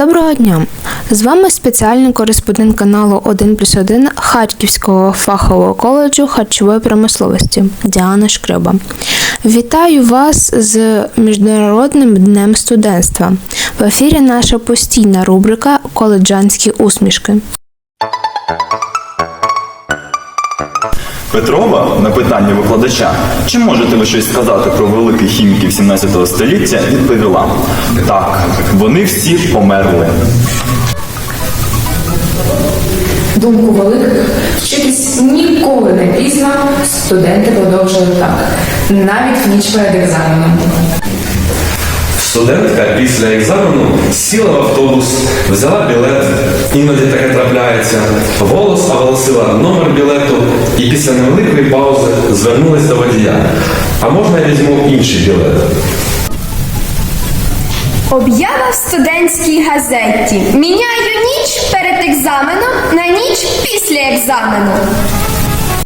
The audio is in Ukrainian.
Доброго дня! З вами спеціальний кореспондент каналу 1 плюс 1 Харківського фахового коледжу харчової промисловості Діана Шкриба. Вітаю вас з Міжнародним днем студентства. В ефірі наша постійна рубрика Коледжанські усмішки. Петрова на питання викладача, чи можете ви щось сказати про великих хіміків 17 століття, відповіла: так, вони всі померли. Думку великих вчитись ніколи не пізно. Студенти продовжили так, навіть в ніч перед екзаменом. Студентка після екзамену сіла в автобус, взяла білет, іноді таке трапляється, голос оголосила номер білету і після невеликої паузи звернулись до водія. А можна я візьму інший білет? Об'ява в студентській газеті. Міняю ніч перед екзаменом на ніч після екзамену.